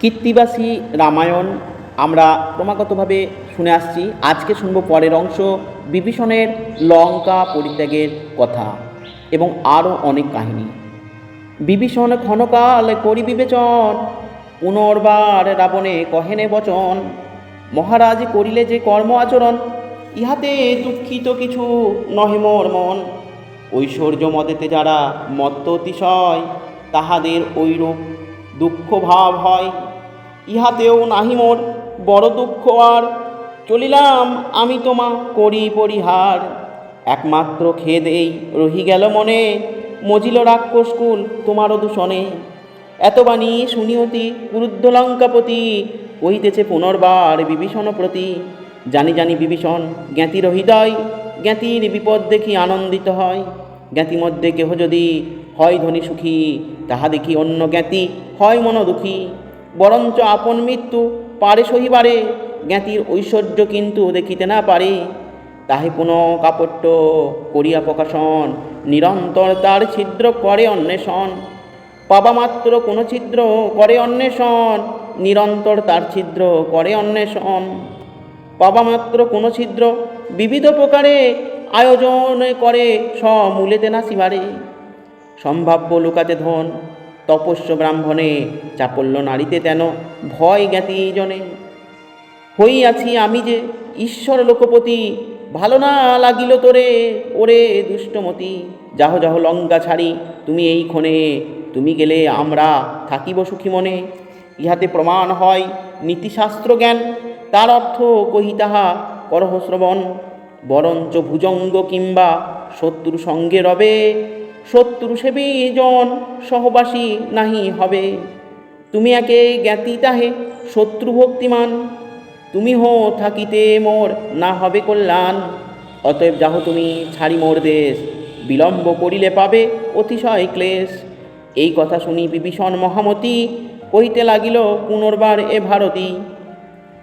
কীর্তিবাসী রামায়ণ আমরা ক্রমাগতভাবে শুনে আসছি। আজকে শুনব পরের অংশ, বিভীষণের লঙ্কা পরিত্যাগের কথা এবং আরও অনেক কাহিনী। বিভীষণ ক্ষণকাল করি বিবেচন, পুনর্বার রাবণে কহেনে বচন। মহারাজ করিলে যে কর্ম আচরণ, ইহাতে দুঃখিত কিছু নহে মোর মন। ঐশ্বর্য মদেতে যারা মত্ত অতিশয়, তাহাদের ঐরূপ দুঃখ ভাব হয় ইহাতেও নাহি মোর বড় দুঃখ আর চলিলাম আমি তোমা করি পরিহার। একমাত্র খেদ এই রহি গেল মনে, মজিল রাক্ষসকুল তোমারও দূষণে। এত বাণী শুনিয়তি ক্রুদ্ধ লঙ্কাপতি কহিতেছে পুনর্বার বিভীষণ প্রতি। জানি জানি বিভীষণ জ্ঞাতির হৃদয়, জ্ঞাতির বিপদ দেখি আনন্দিত হয়। জ্ঞাতি মধ্যে কেহ যদি হয় ধনী সুখী, তাহা দেখি অন্য জ্ঞাতি হয় মন দুঃখী বরঞ্চ আপন মৃত্যু পারে সহিবারে, জ্ঞাতির ঐশ্বর্য কিন্তু দেখিতে না পারে। তাহে পুনঃ কাপট্য করিয়া প্রকাশন, নিরন্তর তার ছিদ্র করে অন্বেষণ। পাবা মাত্র কোনো ছিদ্র করে অন্বেষণ, নিরন্তর তার ছিদ্র করে অন্বেষণ। পাবা মাত্র কোনো ছিদ্র বিবিধ প্রকারে আয়োজন করে, সমূলেতে না শিবারে সম্ভাব্য লুকাতে ধন তপস্য ব্রাহ্মণে চাপল্য নারীতে তেন ভয় জ্ঞাতি এই জনে। হইয়াছি আমি যে ঈশ্বর লোকপতি, ভালো না লাগিল তোরে, ওরে দুষ্টমতি। যাহ যাহ লঙ্কা ছাড়ি, তুমি এই ক্ষণে, তুমি গেলে আমরা থাকিব সুখী মনে। ইহাতে প্রমাণ হয় নীতিশাস্ত্র জ্ঞান, তার অর্থ কহি তাহা শ্রবণ। বরঞ্চ ভুজঙ্গ কিংবা শত্রু সঙ্গে রবে শত্রু সেবী জন সহবাসী নাহি হবে। তুমি একে জ্ঞাতি তাহে শত্রু ভক্তিমান। তুমি হো থাকিতে মোর না হবে কল্যাণ। অতএব যাহ তুমি ছাড়ি মোর দেশ, বিলম্ব করিলে পাবে অতিশয় ক্লেশ। এই কথা শুনি বিভীষণ মহামতি কহিতে লাগিল, পুনর্বার এ ভারতী।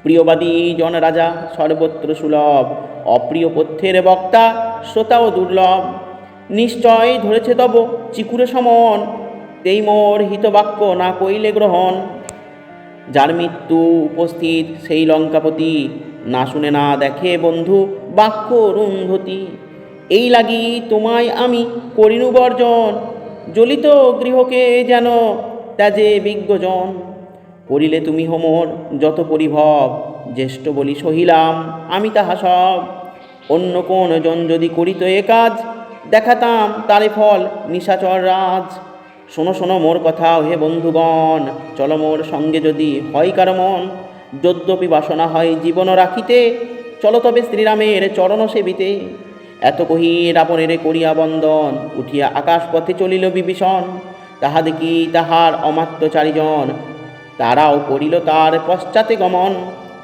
প্রিয়বাদী জন রাজা সর্বত্র সুলভ, অপ্রিয় পথ্যের বক্তা শ্রোতাও দুর্লভ। নিশ্চয় ধরেছে তব চিকুরে সমন তেই মোর হিতবাক্য না কইলে গ্রহণ। যার মৃত্যু উপস্থিত সেই লঙ্কাপতি না শুনে না দেখে বন্ধু বাক্য রুন্ধতি। এই লাগি তোমায় আমি করিনু বর্জন, জ্বলিত গৃহকে যেন ত্যাজে বিজ্ঞজন। করিলে তুমি হোমর যত পরিভব, জ্যেষ্ঠ বলি সহিলাম আমি তাহা সব। অন্য কোন জন যদি করিত এ কাজ দেখাতাম তারে ফল নিশাচর রাজ। শোনো শোনো মোর কথা, হে বন্ধুগণ, চলো মোর সঙ্গে যদি হয় কারও মন। যদ্যপি বাসনা হয় জীবন রাখিতে, চলো তবে শ্রীরামের চরণ সেবিতে। এত কহি রাবণের করিয়া বন্দন, উঠিয়া আকাশ পথে চলিল বিভীষণ। তাহা দেখি তাহার অমাত্য চারিজন? তারাও করিল তার পশ্চাতে গমন।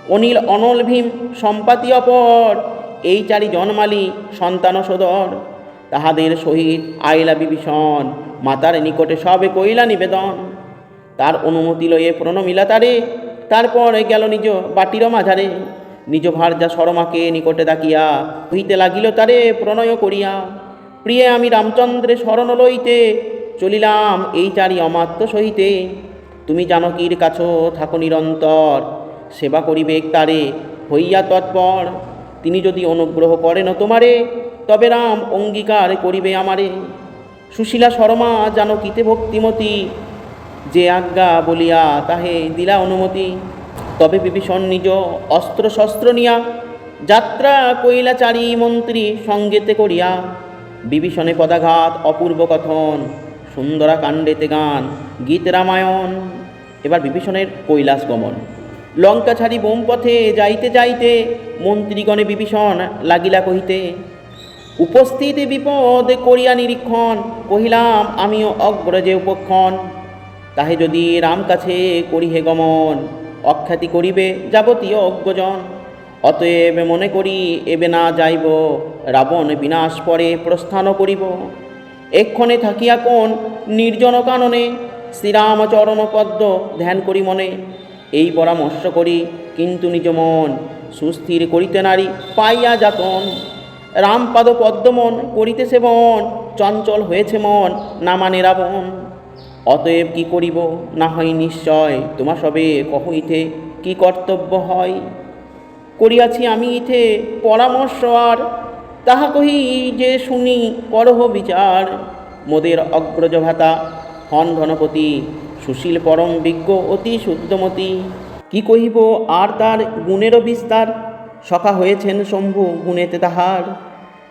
অনিল, অনল ভীম, সম্পাতি অপর। এই চারি জন্মালি সন্তান সদর। তাহাদের সহিত আইলা বিভীষণ। মাতার নিকটে সবে কইলা নিবেদন। তার অনুমতি লয়ে প্রণমিলা তারে। তারপর গেল নিজ বাটির মাঝারে। নিজ ভার্যা সরমাকে নিকটে ডাকিয়া হইতে লাগিল, তারে প্রণয় করিয়া, প্রিয়ে আমি রামচন্দ্রে শরণ লইতে চলিলাম এই চারি অমাত্য সহিতে। তুমি জানকীর কাছ থাকো নিরন্তর, সেবা করিবে তারে। হইয়া তৎপর, তিনি যদি অনুগ্রহ করেন তোমারে তবে রাম অঙ্গীকার করিবে আমারে। সুশীলা শর্মা, জানকীতে ভক্তিমতী, যে আজ্ঞা বলিয়া তাহে দিলা অনুমতি, তবে বিভীষণ নিজ অস্ত্র শস্ত্র নিয়া যাত্রা কৈলাচারী মন্ত্রী সঙ্গেতে করিয়া বিভীষণে পদাঘাত, অপূর্ব কথন সুন্দরা কাণ্ডেতে গান, গীত রামায়ণ, এবার বিভীষণের কৈলাস গমন। লঙ্কা ছাড়ি বোম পথে যাইতে যাইতে মন্ত্রীগণে বিভীষণ লাগিলা কহিতে উপস্থিত বিপদে করিয়া নিরীক্ষণ, কহিলাম, আমিও অগ্রজে উপক্ষণ। তাহে যদি রাম কাছে করিহে গমন, অখ্যাতি করিবে যাবতীয় অজ্ঞজন অতএব মনে করি, এবে না যাইব, রাবণ বিনাশ পরে প্রস্থান করিব। এক্ষণে থাকিয়া কোন নির্জন কাননে, শ্রীরামচরণ পদ্ম ধ্যান করি মনে। এই পরামর্শ করি, কিন্তু নিজ মন সুস্থির করিতে নারী পাইয়া যাতন। রামপাদ পদ্মমন করিতে সেবন চঞ্চল হয়েছে মন, না মানে রাবণ। অতএব কি করিব? না হয় নিশ্চয় তোমার সবে কহইতে কি কর্তব্য হয়? করিয়াছি আমি ইথে পরামর্শ আর, তাহা কহি যে শুনি করহ বিচার। মোদের অগ্রজ ভাতা হন ধনপতি, সুশীল পরম বিজ্ঞ অতি শুদ্ধমতি। কি কহিব আর তার গুণেরও বিস্তার? সখা হয়েছেন শম্ভু গুণেতে তাহার।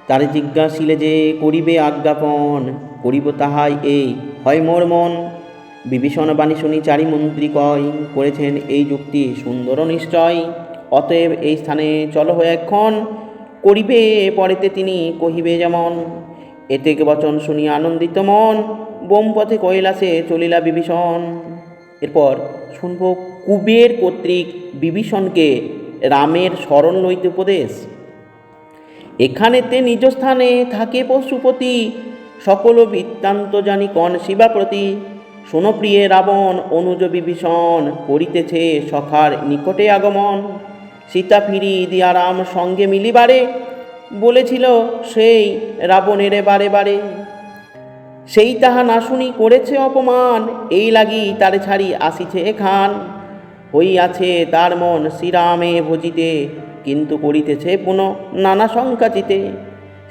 তার জিজ্ঞাসিলে যে, করিবে আজ্ঞাপন? করিব তাহাই এই? হয় মোর মন। বিভীষণ বাণী শুনি চারি মন্ত্রী কয় করেছেন এই যুক্তি। সুন্দর নিশ্চয়। অতএব এই স্থানে চলো হয়ে এখন। করিবে পরেতে তিনি, কহিবে যেমন। এতে বচন শুনি আনন্দিত মন। বোমপথে কৈলাসে চলিলা বিভীষণ। এরপর, শুনব কুবের কর্তৃক বিভীষণকে রামের স্মরণ লইতে উপদেশ। এখানেতে নিজ স্থানে থাকে পশুপতি, সকল বৃত্তান্ত জানি কন শিবাপ্রতি সোনপ্রিয়ে রাবণ, অনুজ বিভীষণ, করিতেছে সখার নিকটে আগমন। সীতা ফিরি দিয়া রাম সঙ্গে মিলিবারে, বলেছিল সেই রাবণের বারে বারে। সেই তাহা না শুনি করেছে অপমান, এই লাগি তারে ছাড়ি আসিছে এখান। হইয়াছে তার মন শ্রীরামে ভজিতে, কিন্তু করিতেছে পুনঃ নানা শঙ্কাচিতে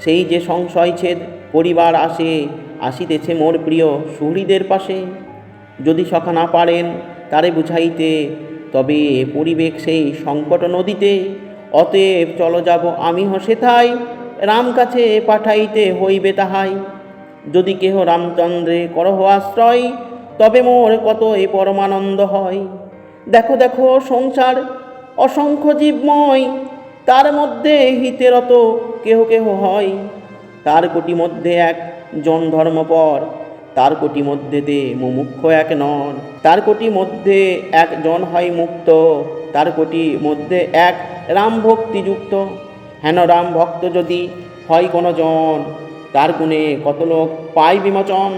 সেই যে সংশয় ছেদ পরিবার আসে, আসিতেছে মোর প্রিয় সুহৃদের পাশে। যদি সখা না পারেন তারে বুঝাইতে, তবে পরিবেক সেই সংকট নদীতে। অতএব চলো যাব আমি হসে থাই রাম কাছে পাঠাইতে হইবে তাহাই। যদি কেহ রামচন্দ্রে করহ আশ্রয়, তবে মোর কত এ পরমানন্দ হয়। দেখো দেখো সংসার অসংখ্য জীবময়, তার মধ্যে হিতেরত কেহ কেহ হয়। তার কোটি মধ্যে এক জন ধর্মপর, তার কোটি মধ্যেতে মুমুক্ষ এক নন তার কোটি মধ্যে একজন হয় মুক্ত, তার কোটি মধ্যে এক রাম ভক্তিযুক্ত। হেন রাম ভক্ত যদি হয় কোনো জন, তার গুণে কত লোক পায় বিমোচন।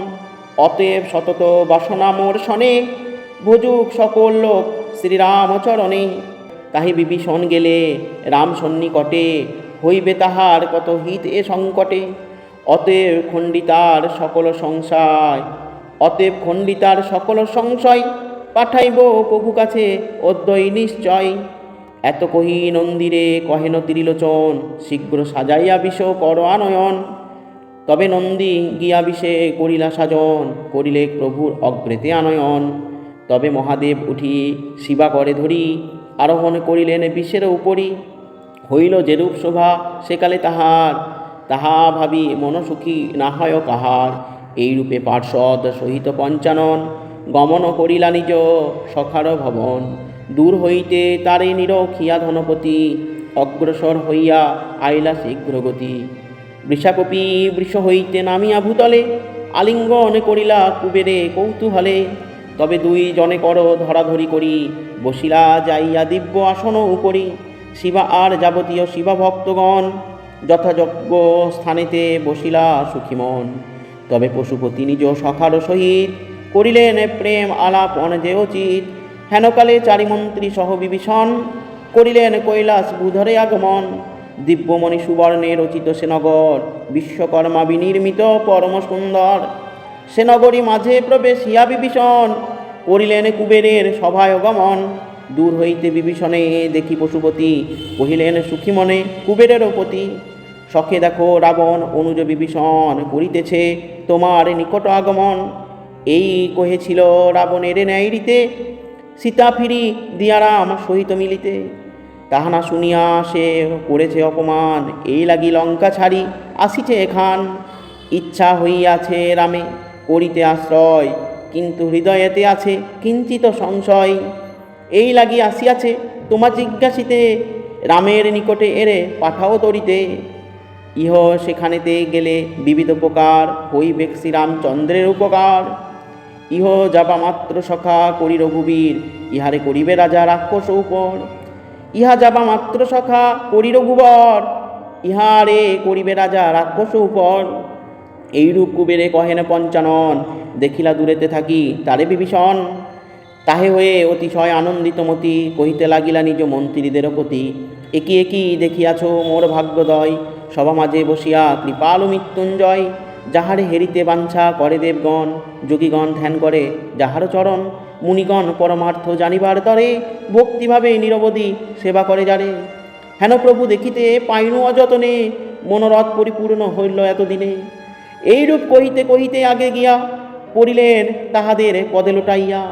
অতএব সতত বাসনা মোর শনে ভুজুক সকল লোক শ্রীরামচরণে। তাহি বিভীষণ গেলে, রাম সন্নিকটে, হইবে তাহার কত হিত এ সংকটে। অতএব খণ্ডিতার সকল সংশয়, অতএব খণ্ডিতার সকল সংশয় পাঠাইব প্রভু কাছে অদ্বৈ নিশ্চয়। এত কহি নন্দিরে কহেন ত্রিলোচন, শীঘ্র সাজাইয়া বিষ কর আনয়ন। তবে নন্দী গিয়া বিষে করিলা সাজন, করিলে প্রভুর অগ্রেতে আনয়ন। তবে মহাদেব উঠি শিবা করে ধরি, আরোহণ করিলেন বিশ্বের উপরি হইল যেরূপ শোভা, সেকালে তাহার, তাহা ভাবি মনসুখী না হয় কাহার। এইরূপে পার্শ্বদ সহিত পঞ্চানন, গমন করিলা নিজ সখার ভবন। দূর হইতে তারে নিরখিয়া ধনপতি, অগ্রসর হইয়া আইলা শীঘ্রগতি বৃষাকপি বৃষ হইতে নামিয়া ভূতলে, আলিঙ্গন করিলা কুবেরে কৌতূহলে। তবে দুই জনে কর ধরাধরি করি, বসিলা যাইয়া দিব্য আসন উপরি। শিবা আর যাবতীয় শিবা ভক্তগণ যথাযোগ্য স্থানেতে বসিলা সুখীমন। তবে পশুপতি নিজ সখার সহিত করিলেন প্রেম আলাপন যে উচিত হেনকালে চারিমন্ত্রী সহ বিভীষণ করিলেন কৈলাস বুধরে আগমন। দিব্যমণি সুবর্ণে রচিত সে নগর বিশ্বকর্মা বিনির্মিত পরম সুন্দর সে নগরী মাঝে প্রবেশিয়া বিভীষণ, করিলেন কুবেরের সভায় গমন দূর হইতে বিভীষণে দেখি পশুপতি, কহিলেন, সুখী মনে, কুবেরেরও পতি। শখে দেখো, রাবণ অনুজ বিভীষণ করিতেছে তোমার নিকট আগমন। এই কহেছিল রাবণের ন্যায়রিতে, সীতা ফিরি দিয়ারাম সহিত মিলিতে। তাহা না শুনিয়া সে করেছে অপমান। এই লাগি লঙ্কা ছাড়ি আসিছে এখান। ইচ্ছা হইয়াছে রামে। করিতে আশ্রয়, কিন্তু হৃদয়েতে আছে কিঞ্চিত সংশয়। এই লাগি আসিয়াছে তোমার জিজ্ঞাসিতে, রামের নিকটে এরে পাঠাও তরিতে। ইহ সেখানেতে গেলে বিবিধ প্রকার হইবে শ্রীরামচন্দ্রের উপকার। ইহ যাবা মাত্র সখা করি রঘুবীর, ইহারে করিবে রাজা রাক্ষস উপর। ইহা যাবা মাত্র সখা করি রঘুবর, ইহারে করিবে রাজা রাক্ষস উপর। এইরূপ কুবেরে কহেন পঞ্চানন, দেখিলা দূরেতে থাকি, তারে বিভীষণ। তাহে হয়ে অতিশয় আনন্দিত মতি কহিতে লাগিলা নিজ মন্ত্রীদের প্রতি, একি একি দেখিয়াছ মোর ভাগ্যোদয়, সভা মাঝে বসিয়া কৃপালু মৃত্যুঞ্জয়, যাহারে হেরিতে বাঞ্ছা করে দেবগণ, যোগীগণ ধ্যান করে, যাহার চরণ মুনিগণ পরমার্থ জানিবার তরে ভক্তিভাবে নিরবধি সেবা করে যারে। হেন প্রভু দেখিতে পাইনু অযতনে, মনোরথ পরিপূর্ণ হইল এতদিনে। এইরূপ কহিতে কহিতে আগে গিয়া পড়িলেন তাহাদের পদে লোটাইয়া।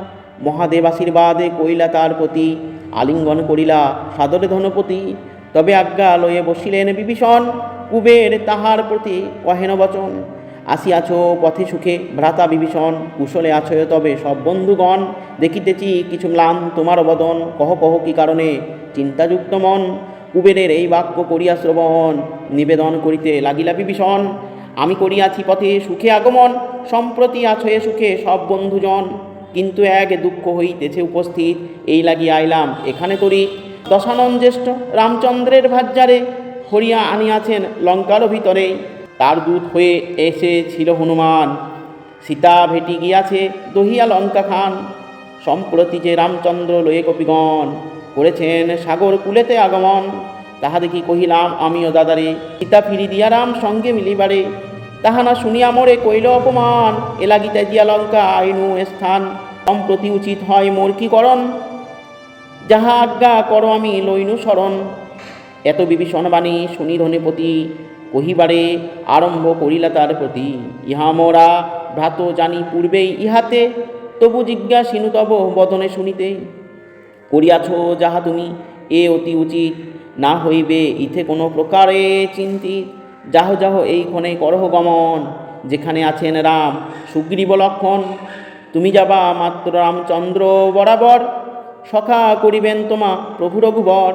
মহাদেব আশীর্বাদে কইলা তার প্রতি, আলিঙ্গন করিলা সাদরে ধনপতি। তবে আজ্ঞা লয়ে বসিলেন বিভীষণ, কুবের তাহার প্রতি কহেন বচন। আসিয়াছ পথে সুখে, ভ্রাতা বিভীষণ, কুশলে আছো তবে সব বন্ধুগণ। দেখিতেছি কিছু ম্লান তোমার বদন কহ কহ কি কারণে? চিন্তাযুক্ত মন। কুবেরের এই বাক্য করিয়া শ্রবণ, নিবেদন করিতে লাগিলা বিভীষণ। আমি করিয়াছি পথে সুখে আগমন, সম্প্রতি আছো এ সুখে সব বন্ধুজন। কিন্তু এক দুঃখ হইতেছে উপস্থিত, এই লাগি আইলাম, এখানে তরি দশানন জ্যেষ্ঠ রামচন্দ্রের ভাজ্যারে হরিয়া আনিয়াছেন লঙ্কার ভিতরে। তার দূত হয়ে এসেছিল হনুমান। সীতা ভেটি গিয়াছে দহিয়া লঙ্কা খান। সম্প্রতি যে রামচন্দ্র লয়ে কপিগণ করেছেন সাগর কুলেতে আগমন তাহা দেখি কহিলাম, আমিও দাদারে সীতা ফিরি দিয়া রাম সঙ্গে মিলিবারে। তাহা না শুনিয়া মোরে কইল অপমান এলাগি ত্যাজিয়া লঙ্কা আইনু স্থান। সম্প্রতি উচিত হয় মোর কি করণ? যাহা আজ্ঞা করো আমি লইনু শরণ এত বিভীষণ বাণী শুনি ধনেপতি কহিবারে, আরম্ভ করিলা তার প্রতি। ইহা মোরা ভ্রাত জানি পূর্বেই ইহাতে, তবু জিজ্ঞাসিনু তব বদনে শুনিতে। করিয়াছ যাহা তুমি, এ অতি উচিত। না হইবে ইথে কোনো প্রকারে চিন্তিত যাহ যাহ, এই ক্ষণে করহ গমন, যেখানে আছেন রাম। সুগ্রীব লক্ষণ, তুমি যাবা মাত্র রামচন্দ্র বরাবর। সখা করিবেন তোমা প্রভু রঘুবর।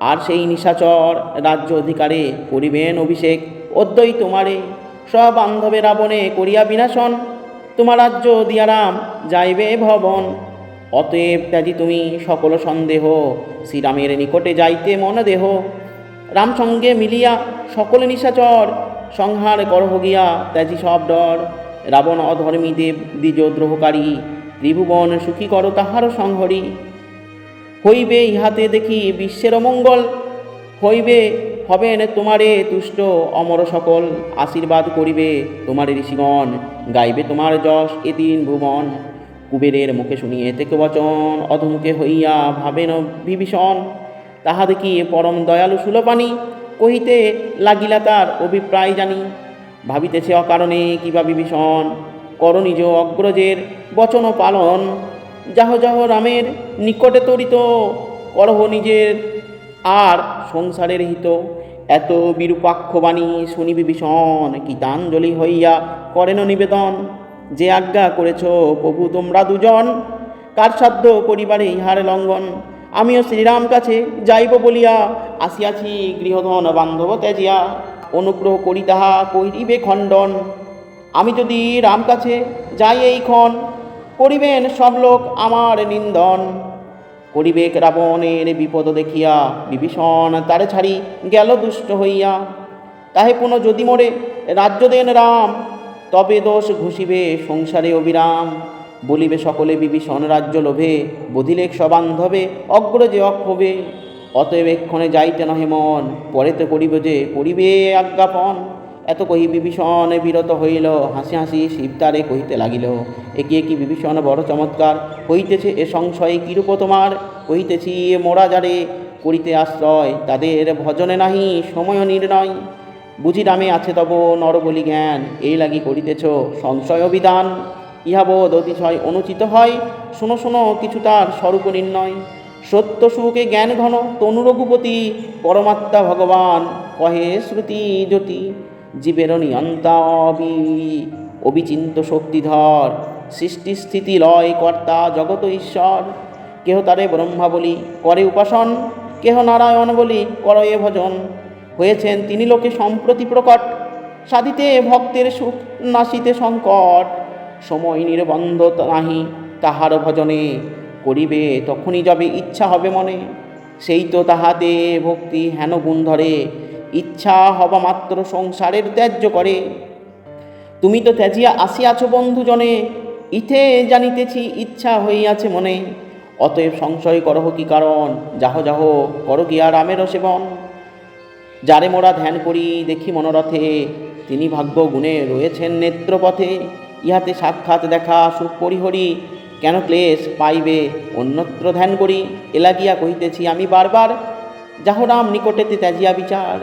আর সেই নিশাচর রাজ্য অধিকারে করিবেন অভিষেক। অদ্বৈ তোমারে, সব বান্ধবে রাবণে করিয়া বিনাশন। তোমার রাজ্য দিয়ারাম যাইবে ভবন। অতএব ত্যাজি তুমি সকল সন্দেহ শ্রীরামের নিকটে যাইতে মন দেহ, রাম সঙ্গে মিলিয়া সকল নিশাচর সংহার করহ গিয়া ত্যাজি সব ডর। রাবণ অধর্মী দেব, দ্বিজ দ্রোহকারী, ত্রিভুবন সুখী কর তাহারও সংহরি। হইবে ইহাতে দেখি বিশ্বের মঙ্গল হইবে, হবেন তোমারে তুষ্ট অমর সকল। আশীর্বাদ করিবে তোমার ঋষিগণ, গাইবে তোমার যশ এ এদিন ভুবন। কুবেরের মুখে শুনিয়ে থেকে বচন, অধমুখে হইয়া ভাবেন বিভীষণ তাহা দেখি পরম দয়ালু সুলপানি কহিতে লাগিলা তার অভিপ্রায় জানি। ভাবিতেছে অকারণে কিবা বিভীষণ, কর নিজ অগ্রজের বচন পালন। যাহ যাহ, রামের নিকটে তরিত, করহ নিজের আর সংসারের হিত। এত বিরূপাক্ষবাণী শুনি বিভীষণ, গীতাঞ্জলি হইয়া করেন নিবেদন। যে আজ্ঞা করেছ, প্রভু তোমরা দুজন। কার সাধ্য পরিবারে ইহার লঙ্ঘন? আমিও শ্রীরাম কাছে যাইব বলিয়া আসিয়াছি, গৃহধন বান্ধব ত্যাজিয়া। অনুগ্রহ করি তাহা করিবে খণ্ডন। আমি যদি রাম কাছে যাই এই ক্ষণ, করিবেন সব লোক আমার নিন্দন। করিবেক রাবণের বিপদ দেখিয়া বিভীষণ তারে ছাড়ি গেল দুষ্ট হইয়া। তাহে পুনঃ যদি মোরে, রাজ্য দেন রাম। তবে দোষ ঘুষিবে সংসারে অবিরাম। বলিবে সকলে বিভীষণ রাজ্য লোভে, বধিলেক সবান্ধবে অগ্রজে অক্ষোভে। অতএব এক্ষণে যাইতে নহে মন পরেতে করিব যে করিবে আজ্ঞাপন। এত কহি বিভীষণ বিরত হইল, হাসি হাসি শিবতারে কহিতে লাগিল একি একি বিভীষণ, বড় চমৎকার। হইতেছে এ সংশয়ে কিরূপ তোমার? কহিতেছি মোরা যারে করিতে আশ্রয়, তাদের ভজনে নাহি সময় নির্ণয়। বুঝি রামে আছে তব নরবলি জ্ঞান, এই লাগি করিতেছ সংশয় বিধান ইহাবোধ অতিশয় অনুচিত হয়, শোনো শোনো কিছু তার স্বরূপ নির্ণয়। সত্য সুখে জ্ঞান ঘন, তনু রঘুপতি, পরমাত্মা ভগবান, কহে শ্রুতি জ্যোতি, জীবের নিয়ন্তা অবি, অবিচিন্ত শক্তিধর। সৃষ্টি স্থিতি লয় কর্তা জগত ঈশ্বর। কেহ তারে ব্রহ্মা বলি করে উপাসন, কেহ নারায়ণ বলি করয়ে ভজন। হয়েছেন তিনি লোকে সম্প্রতি প্রকট, সাধিতে ভক্তের সুখ নাশিতে সংকট। সময় নির্বন্ধ নাহি, তাহার ভজনে করিবে, তখনই যাবে ইচ্ছা হবে মনে। সেই তো তাহাতে ভক্তি হেন গুণ ধরে, ইচ্ছা হবা মাত্র সংসারের ত্যায্য করে। তুমি তো ত্যাজিয়া আসিয়াছ বন্ধুজনে, ইথে জানিতেছি ইচ্ছা হইয়াছে মনে। অতএব সংশয় করহ কি কারণ, যাহ যাহ কর গিয়া রামের সেবন। যারে মোরা ধ্যান করি দেখি মনোরথে, তিনি ভাগ্য গুণে রয়েছেন নেত্রপথে। ইহাতে সাক্ষাৎ দেখা সুখ পরিহরি, কেন ক্লেশ পাইবে অন্যত্র ধ্যান করি? এলাগিয়া কহিতেছি, আমি বারবার যাহরাম নিকটেতে ত্যাজিয়া বিচার।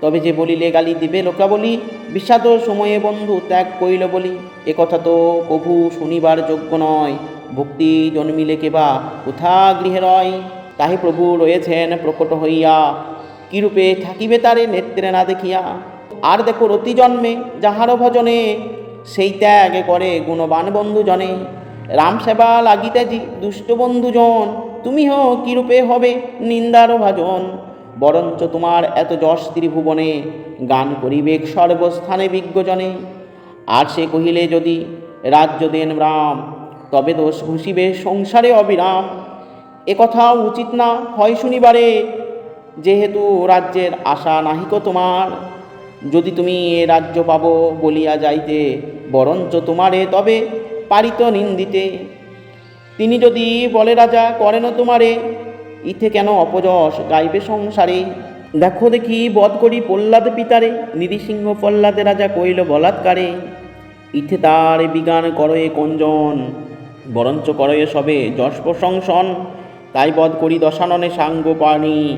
তবে যে বলিলে গালি দিবে লোকা বলি বিষাদ সময়ে বন্ধু ত্যাগ করিল বলি। এ কথা তো কভু শুনিবার যোগ্য নয়। ভক্তি জন্মিলে কেবা কোথা গৃহে রয়? তাহে প্রভু রয়েছেন প্রকট হইয়া। কিরূপে থাকিবে তারে নেত্রে না দেখিয়া? আর দেখো রতি জন্মে, যাহার ভজনে সেই ত্যাগ করে গুণবান বন্ধুজনে। রাম সেবা লাগিতেজি দুষ্ট বন্ধুজন, তুমিও কিরূপে হবে নিন্দার ভাজন? বরঞ্চ তোমার এত যশ ত্রিভুবনে গান করিবেক সর্বস্থানে বিজ্ঞজনে। আর সে কহিলে, যদি রাজ্য দেন রাম, তবে দোষ ঘুষিবে সংসারে অবিরাম। একথা উচিত না, হয় শুনিবারে যেহেতু রাজ্যের আশা নাহিক তোমার। যদি তুমি এ রাজ্য পাব বলিয়া যাইতে, বরঞ্চ তোমারে তবে পারিত নিন্দিতে। তিনি যদি বলে, রাজা, করেন তোমারে, ইথে কেন অপযশ? গাইবে সংসারে। দেখো দেখি বধ করি প্রহ্লাদ পিতারে। নিরিসিংহ প্রহ্লাদে রাজা কইল বলাৎকারে, ইথে তার বিজ্ঞান করয়ে কঞ্জন, বরঞ্চ করয়ে সবে যশ প্রশংসন। তাই বধ করি দশাননে সাঙ্গ পানি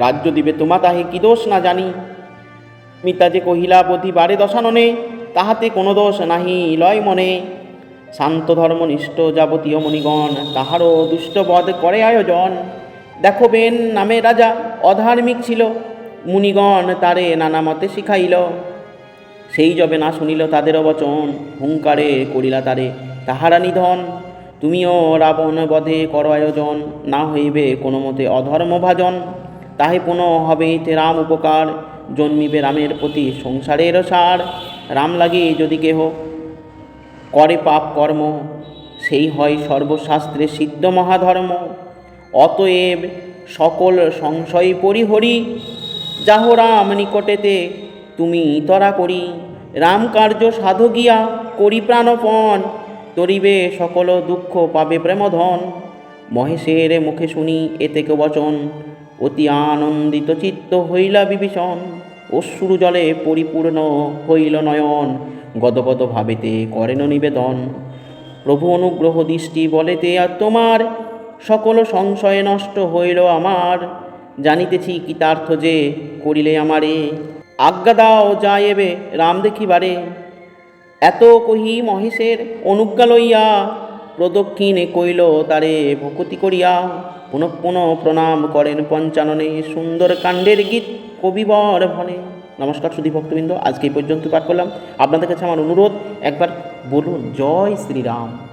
রাজ্য দিবে তোমা তাহে কি দোষ না জানি। মিতা যে কহিলা, বধি বারে দশাননে তাহাতে কোনো দোষ নাহি, লয় মনে। শান্ত ধর্মনিষ্ঠ যাবতীয় মণিগণ, তাহারও দুষ্টবধ করে আয়োজন। দেখো বেন নামে রাজা অধার্মিক ছিল, মুনিগণ তারে নানা মতে শিখাইল। সেই যবে না শুনিল তাদের বচন, হুঙ্কারে করিলা তারে, তাহারা নিধন, তুমিও রাবণ বধে কর আয়োজন, না হইবে কোনো মতে অধর্ম ভাজন। তাহে পুনঃ হবে ইতে রাম উপকার। জন্মিবে রামের প্রতি সংসারের সার। রাম লাগে যদি কেহ করে পাপ কর্ম, সেই হয় সর্বশাস্ত্রে সিদ্ধ মহাধর্ম। অতএব সকল সংশয় পরিহরি, যাহ রাম নিকটেতে তুমি ইতরা করি। রাম কার্য সাধু গিয়া করি প্রাণপণ, তরিবে সকল দুঃখ পাবে প্রেমধন। মহেশের মুখে শুনি এতে কে বচন অতি আনন্দিত চিত্ত হইলা বিভীষণ। অশ্রু জলে পরিপূর্ণ হইল নয়ন। গদগদ ভাবেতে করেন নিবেদন। প্রভু অনুগ্রহ দৃষ্টি বলেতে, আর তোমার সকল সংশয় নষ্ট হইল আমার। জানিতেছি কৃতার্থ যে করিলে আমারে। আজ্ঞা দাও যাইবে রাম দেখিবারে। এত কহি মহেশের অনুজ্ঞা লইয়া প্রদক্ষিণে কইল, তারে ভকতি করিয়া পুনঃ পুনঃ প্রণাম করেন পঞ্চাননে সুন্দর কাণ্ডের গীত কবিবর ভনে। নমস্কার সুধী ভক্তবৃন্দ, আজকে এই পর্যন্ত পাঠ করলাম। আপনাদের কাছে আমার অনুরোধ, একবার বলুন, জয় শ্রীরাম।